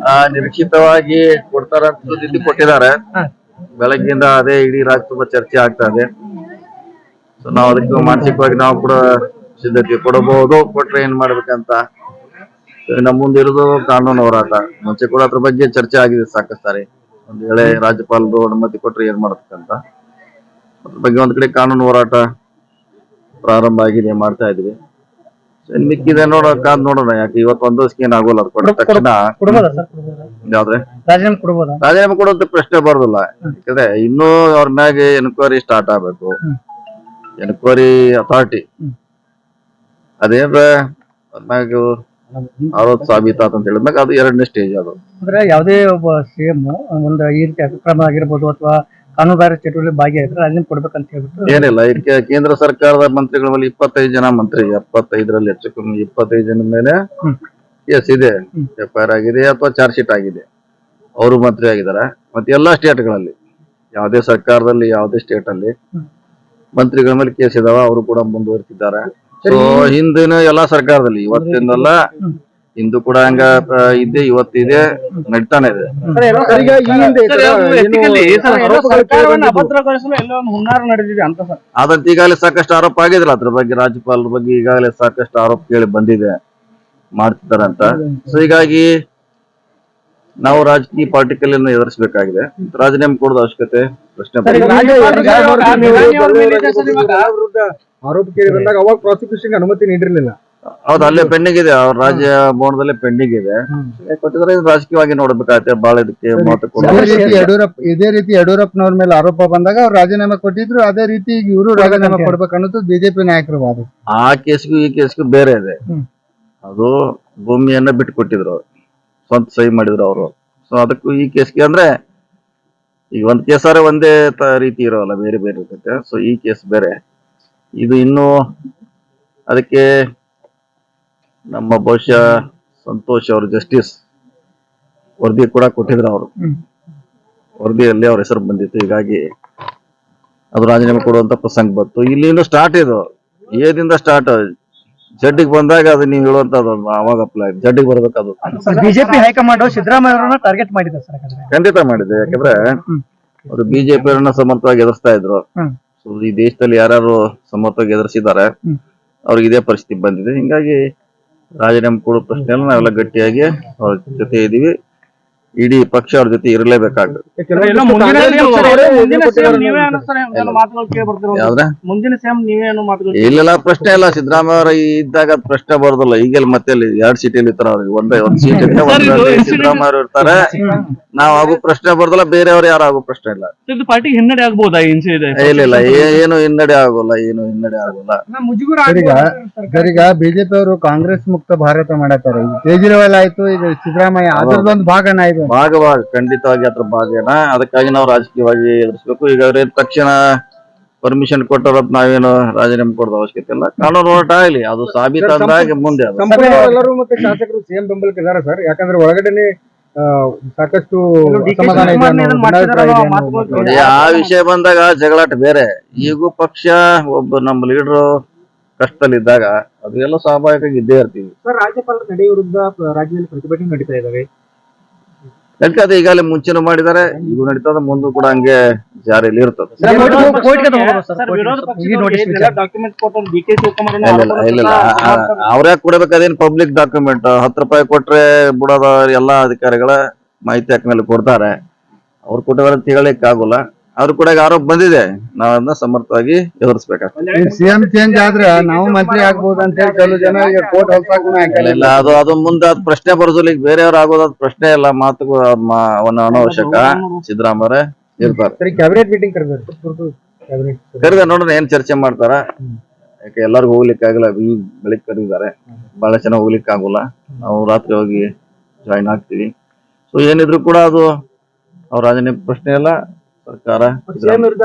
ಆ, ನಿರೀಕ್ಷಿತವಾಗಿ ಕೊಡ್ತಾರ ಕೊಟ್ಟಿದ್ದಾರೆ. ಬೆಳಗ್ಗಿಂದ ಅದೇ ಇಡೀ ರಾಜ್ಯ ತುಂಬಾ ಚರ್ಚೆ ಆಗ್ತಾ ಇದೆ. ಸೊ ನಾವು ಅದಕ್ಕೆ ಮಾನಸಿಕವಾಗಿ ನಾವು ಕೂಡ ಸಿದ್ಧತೆ ಕೊಡಬಹುದು ಕೊಟ್ರೆ ಏನ್ ಮಾಡ್ಬೇಕಂತ. ನಮ್ ನಮ್ಮ ಮುಂದೆ ಇರೋದು ಕಾನೂನು ಹೋರಾಟ. ಮುಂಚೆ ಕೂಡ ಅದ್ರ ಬಗ್ಗೆ ಚರ್ಚೆ ಆಗಿದೆ ಸಾಕಷ್ಟು ಸಾರಿ. ಒಂದ್ ವೇಳೆ ರಾಜ್ಯಪಾಲರು ಅನುಮತಿ ಕೊಟ್ರೆ ಏನ್ ಮಾಡ್ಬೇಕಂತ. ಅದ್ರ ಬಗ್ಗೆ ಒಂದ್ ಕಡೆ ಕಾನೂನು ಹೋರಾಟ ಪ್ರಾರಂಭ ಆಗಿದೆ ಮಾಡ್ತಾ ಇದೀವಿ ಮಿಕ್ಕಿದೆ ನೋಡ ಕಾದ್ ನೋಡೋಣ ಯಾಕೆ? ಇವತ್ತು ಒಂದ್ ಸ್ಕೀನ್ ಏನ್ ಆಗೋಲ್ಲ ಅದು ಕೊಟ್ಟ ತಕ್ಷಣ ಕೊಡ್ಬೋದಾ ಸರ್? ಕೊಡ್ಬೋದಾ ಯಾವ್ದ್ರೆ? ರಾಜೀನಾಮೆ ಕೊಡ್ಬೋದಾ ರಾಜೀನಾಮೆ ಕೊಡುವಂತ ಪ್ರಶ್ನೆ ಬರೋದಿಲ್ಲ. ಯಾಕಂದ್ರೆ ಇನ್ನೂ ಅವ್ರ ಮ್ಯಾಗ ಎನ್ಕ್ವೈರಿ ಸ್ಟಾರ್ಟ್ ಆಗ್ಬೇಕು. Enquiry authority. ಅದೇನ್ರ ಅವ್ರ ಮ್ಯಾಗ ಆರೋಪ ಸಾಬೀತಾತ ಅಂತ ಹೇಳಿದ್ಮ್ಯಾಗ ಅದು ಎರಡನೇ ಸ್ಟೇಜ್ ಅದು. ಅಂದ್ರೆ ಯಾವುದೇ ಒಬ್ಬ ಸಿಎಂ ಒಂದು ಈ ರೀತಿ ಅಕ್ರಮ ಆಗಿರ್ಬೋದು ಅಥವಾ ಕಾನೂನು ಬಾಹಿರ ಚಟುವಟಿಕೆ ಭಾಗಿಯಾಗಿದ್ರೆ ರಾಜೀನಾಮೆ ಕೊಡ್ಬೇಕಂತ ಹೇಳ್ಬಿಟ್ಟು ಏನಿಲ್ಲ ಇದಕ್ಕೆ ಕೇಂದ್ರ ಸರ್ಕಾರದ ಮಂತ್ರಿಗಳ ಮೇಲೆ ಇಪ್ಪತ್ತೈದು ಜನ ಮಂತ್ರಿ ಎಪ್ಪತ್ತೈದರಲ್ಲಿ ಹೆಚ್ಚು ಕಮ್ಮಿ ಇಪ್ಪತ್ತೈದು ಜನ ಮೇಲೆ ಎಸ್ ಇದೆ. ಎಫ್ ಐ ಆರ್ ಆಗಿದೆ ಅಥವಾ ಚಾರ್ಜ್ ಶೀಟ್ ಆಗಿದೆ. ಅವರು ಮಂತ್ರಿ ಆಗಿದ್ದಾರೆ. ಮತ್ತೆ ಎಲ್ಲಾ ಸ್ಟೇಟ್ಗಳಲ್ಲಿ ಯಾವುದೇ ಸರ್ಕಾರದಲ್ಲಿ ಯಾವುದೇ ಸ್ಟೇಟ್ ಅಲ್ಲಿ. ಮಂತ್ರಿಗಳ ಮೇಲೆ ಕೇಸ್ ಇದಾವ ಅವರು ಕೂಡ ಮುಂದುವರಿತಿದ್ದಾರೆ. ಸೊ ಹಿಂದಿನ ಎಲ್ಲಾ ಸರ್ಕಾರದಲ್ಲಿ ಇವತ್ತಿನಲ್ಲ ಹಿಂದೂ ಕೂಡ ಹಂಗ ಇದೆ ಇವತ್ತಿದೆ ನಡೀತಾನೆ ಇದೆ. ಆದಂತ ಈಗಾಗಲೇ ಸಾಕಷ್ಟು ಆರೋಪ ಆಗಿದ್ರಲ್ಲ ಅದ್ರ ಬಗ್ಗೆ ರಾಜ್ಯಪಾಲರ ಬಗ್ಗೆ ಈಗಾಗಲೇ ಸಾಕಷ್ಟು ಆರೋಪ ಕೇಳಿ ಬಂದಿದೆ ಮಾಡ್ತಿದ್ದಾರೆ ಅಂತ. ಸೊ ಹೀಗಾಗಿ ನಾವು ರಾಜಕೀಯ ಪಾರ್ಟಿಕಲ್ ಅನ್ನು ಎದುರಿಸಬೇಕಾಗಿದೆ. ರಾಜೀನಾಮೆ ಕೊಡೋದ ಅವಶ್ಯಕತೆ ಪ್ರಶ್ನೆ ಇದೆ ಆರೋಪ ಕೇಳಿ ಬಂದಾಗ ಅವಾಗ ಪ್ರಾಸಿಕ್ಯೂಷನ್ ಅನುಮತಿ ನೀಡಿರ್ಲಿಲ್ಲ. ಹೌದು ಅಲ್ಲೇ ಪೆಂಡಿಂಗ್ ಇದೆ ಅವ್ರ ರಾಜ್ಯ ಭವನದಲ್ಲೇ ಪೆಂಡಿಂಗ್ ಇದೆ ಕೊಟ್ಟಿದ್ರೆ ರಾಜಕೀಯವಾಗಿ ನೋಡ್ಬೇಕಾಗತ್ತೆ ಬಹಳ ಇದಕ್ಕೆ ಮಾತು ಇದೇ ರೀತಿ ಯಡಿಯೂರಪ್ಪ ಇದೇ ರೀತಿ ಯಡಿಯೂರಪ್ಪನವ್ರ ಮೇಲೆ ಆರೋಪ ಬಂದಾಗ ಅವ್ರು ರಾಜೀನಾಮೆ ಕೊಟ್ಟಿದ್ರು ಅದೇ ರೀತಿ ಈಗ ಇವರು ರಾಜೀನಾಮೆ ಕೊಡ್ಬೇಕು ಅನ್ನೋದು ಬಿಜೆಪಿ ನಾಯಕರು ವಾದ. ಆ ಕೇಸ್ಗೂ ಈ ಕೇಸ್ಗೂ ಬೇರೆ ಇದೆ. ಅದು ಭೂಮಿಯನ್ನ ಬಿಟ್ಟು ಕೊಟ್ಟಿದ್ರು ಸ್ವಂತ ಸಹಿ ಮಾಡಿದ್ರು ಅವರು. ಸೊ ಅದಕ್ಕೂ ಈ ಕೇಸ್ಗೆ ಅಂದ್ರೆ ಈಗ ಒಂದ್ ಕೇಸಾರ ಒಂದೇ ತ- ರೀತಿ ಇರೋಲ್ಲ ಬೇರೆ ಬೇರೆ ಇರ್ತೈತೆ. ಸೊ ಈ ಕೇಸ್ ಬೇರೆ. ಇದು ಇನ್ನು ಅದಕ್ಕೆ ನಮ್ಮ ಬಹುಶಃ ಸಂತೋಷ್ ಅವರು ಜಸ್ಟಿಸ್ ವರದಿ ಕೂಡ ಕೊಟ್ಟಿದ್ರು ಅವರು. ವರದಿಯಲ್ಲಿ ಅವ್ರ ಹೆಸರು ಬಂದಿತ್ತು. ಹೀಗಾಗಿ ಅದು ರಾಜೀನಾಮೆ ಕೊಡುವಂತ ಪ್ರಸಂಗ ಬಂತು. ಇಲ್ಲಿಂದ ಸ್ಟಾರ್ಟ್ ಇದು. ಏದಿಂದ ಸ್ಟಾರ್ಟ್ ಜಡ್ಡಿಗೆ ಬಂದಾಗ ಅದು ನೀವು ಹೇಳುವಂತದ್ದು ಅದು ಅವಾಗ ಅಪ್ಲೈ ಜಡ್ಡಿಗೆ ಬರ್ಬೇಕು ಅದು. ಬಿಜೆಪಿ ಹೈಕಮಾಂಡ್ ಸಿದ್ದರಾಮಯ್ಯ ಟಾರ್ಗೆಟ್ ಮಾಡಿದೆ ಖಂಡಿತ ಮಾಡಿದೆ. ಯಾಕಂದ್ರೆ. ಅವರು ಬಿಜೆಪಿ ಅವರನ್ನ ಸಮರ್ಥವಾಗಿ ಎದುರಿಸ್ತಾ ಇದ್ರು. ಸೊ ಈ ದೇಶದಲ್ಲಿ ಯಾರು ಸಮರ್ಥವಾಗಿ ಎದುರಿಸಿದ್ದಾರೆ. ಅವ್ರಿಗೆ ಇದೇ ಪರಿಸ್ಥಿತಿ ಬಂದಿದೆ. ಹಿಂಗಾಗಿ ರಾಜೀನಾಮೆ ಕೊಡೋ ಪ್ರಶ್ನೆಯಲ್ಲಿ ನಾವೆಲ್ಲ ಗಟ್ಟಿಯಾಗಿ ಅವ್ರ ಜೊತೆ ಇದೀವಿ ಇಡೀ ಪಕ್ಷ ಅವ್ರ ಜೊತೆ ಇರಲೇಬೇಕಾಗ್ತದೆ. ಇಲ್ಲೆಲ್ಲ ಪ್ರಶ್ನೆ ಇಲ್ಲ ಸಿದ್ದರಾಮಯ್ಯ ಅವರ ಇದ್ದಾಗ ಪ್ರಶ್ನೆ ಬರೋದಿಲ್ಲ. ಈಗೆಲ್ಲ ಮತ್ತೆ ಅಲ್ಲಿ ಎರಡ್ ಸೀಟಲ್ಲಿ ಇರ್ತಾರ ಅವ್ರಿಗೆ ಒಂದೇ ಒಂದ್ ಸೀಟ್ ಸಿದ್ದರಾಮಯ್ಯ ಅವರು ಇರ್ತಾರೆ. ನಾವ್ ಆಗು ಪ್ರಶ್ನೆ ಬರೋದಿಲ್ಲ ಬೇರೆಯವ್ರ ಯಾರು ಆಗೋ ಪ್ರಶ್ನೆ ಇಲ್ಲ. ಪಾರ್ಟಿ ಪಾರ್ಟಿಗೆ ಹಿನ್ನಡೆ ಆಗ್ಬಹುದಾ ಇಲ್ಲ ಇಲ್ಲ ಏನು ಹಿನ್ನಡೆ ಆಗೋಲ್ಲ ಏನು ಹಿನ್ನಡೆ ಆಗೋಲ್ಲ. ಸರಿಗ ಸರಿಗ ಬಿಜೆಪಿ ಅವರು ಕಾಂಗ್ರೆಸ್ ಮುಕ್ತ ಭಾರತ ಮಾಡತ್ತಾರೆ. ಈಗ ಕೇಜ್ರಿವಾಲ್ ಆಯ್ತು ಈಗ ಸಿದ್ದರಾಮಯ್ಯ ಅದ್ರದ್ದೊಂದು ಭಾಗನ ಇದು. ಭಾಗವಾಗಿ ಖಂಡಿತವಾಗಿ ಅದ್ರ ಭಾಗನ. ಅದಕ್ಕಾಗಿ ನಾವು ರಾಜಕೀಯವಾಗಿ ಎದುರಿಸ್ಬೇಕು. ಈಗ ತಕ್ಷಣ ಪರ್ಮಿಷನ್ ಕೊಟ್ಟರ ನಾವೇನು ರಾಜೀನಾಮೆ ಕೊಡೋದು ಅವಶ್ಯಕತೆ ಇಲ್ಲ. ಕಾನೂನು ಹೋರಾಟ ಆಗಲಿ. ಅದು ಸಾಬೀತಾದಾಗ ಮುಂದೆ ಅದು. ಎಲ್ಲರೂ ಮತ್ತೆ ಶಾಸಕರು ಸಿಎಂ ಬೆಂಬಲಕ್ಕೆ ಇದಾರೆ ಸರ್. ಯಾಕಂದ್ರೆ ಒಳಗಡೆನೆ ಆ, ಸಾಕಷ್ಟು ಆ ವಿಷಯ ಬಂದಾಗ ಜಗಳಾಟ ಬೇರೆ. ಈಗೂ ಪಕ್ಷ ಒಬ್ಬ ನಮ್ಮ ಲೀಡರ್ ಕಷ್ಟದಲ್ಲಿದ್ದಾಗ ಅದು ಎಲ್ಲ ಸ್ವಾಭಾವಿಕವಾಗಿ ಇದ್ದೇ ಇರ್ತೀವಿ. ಸರ್ ರಾಜ್ಯಪಾಲರ ನಡೆಯ ವಿರುದ್ಧ ರಾಜ್ಯದಲ್ಲಿ ಪ್ರತಿಭಟನೆ ನಡೀತಾ ಇದಾವೆ. ಯಾಕೆ ಅದು ಈಗಾಗಲೇ ಮುಂಚೆನೂ ಮಾಡಿದ್ದಾರೆ. ಇದು. ನಡೀತದ ಮುಂದೆ ಕೂಡ ಹಂಗೆ ಜಾರಿಯಲ್ಲಿ ಇರ್ತದೆ. ಅವ್ರ್ಯಾಕ್ ಕೊಡ್ಬೇಕು? ಅದೇನ್ ಪಬ್ಲಿಕ್ ಡಾಕ್ಯುಮೆಂಟ್ ಹತ್ತು ರೂಪಾಯಿ ಕೊಟ್ರೆ ಬಿಡೋದ ಎಲ್ಲಾ ಅಧಿಕಾರಿಗಳ ಮಾಹಿತಿ ಹಾಕ್ಮೇಲೆ ಕೊಡ್ತಾರೆ. ಅವ್ರು ಕೊಟ್ಟವರ ಅಂತ ಹೇಳಿಕ್ ಆಗೋಲ್ಲ ಅವ್ರು ಕೂಡ ಆರೋಪ ಬಂದಿದೆ. ನಾವ್ ಅದನ್ನ ಸಮರ್ಥವಾಗಿ ಎದುರಿಸ್ಬೇಕಾಗ್ತದೆ. ಸಿಎಂ ಚೇಂಜ್ ಆದ್ರೆ ನಾವು ಮಂತ್ರಿ ಆಗ್ಬೋದು ಅಂತ ಹೇಳಿ ಕೆಲವು ಜನ ಈಗ ಕೋರ್ಟ್ ಹೊಲ್ಸಾಕೂ ಇಲ್ಲ, ಅದು ಅದು ಮುಂದೆ ಅದ್ ಪ್ರಶ್ನೆ ಬರೋದಿಲ್ಲ. ಈಗ ಬೇರೆಯವ್ರು ಆಗೋದು ಅದ್ ಪ್ರಶ್ನೆ ಇಲ್ಲ. ಮಾತು ಅವನ ಅನವಶ್ಯಕ. ಸಿದ್ದರಾಮಯ್ಯ ಇರ್ತಾರೆ. ಕ್ಯಾಬಿನೆಟ್ ಮೀಟಿಂಗ್ ಕರೆದ್ರು. ಕ್ಯಾಬಿನೆಟ್ ಕರೆದ ನೋಡೋಣ ಏನ್ ಚರ್ಚೆ ಮಾಡ್ತಾರ. ಯಾಕೆ ಎಲ್ಲರಿಗೂ ಹೋಗ್ಲಿಕ್ಕೆ ಆಗಲ್ಲ. ಈ ಬೆಳಿಗ್ಗೆ ಕರೆದಿದ್ದಾರೆ. ಬಹಳ ಚೆನ್ನಾಗಿ ಹೋಗ್ಲಿಕ್ಕೆ ಆಗೋಲ್ಲ. ನಾವು ರಾತ್ರಿ ಹೋಗಿ ಜಾಯಿನ್ ಆಗ್ತೀವಿ. ಸೊ ಏನಿದ್ರು ಕೂಡ ಅದು ಅವ್ರ ರಾಜನೇ ಪ್ರಶ್ನೆ ಇಲ್ಲ. ಸರ್ಕಾರ ಸಿಎಂ ವಿರುದ್ಧ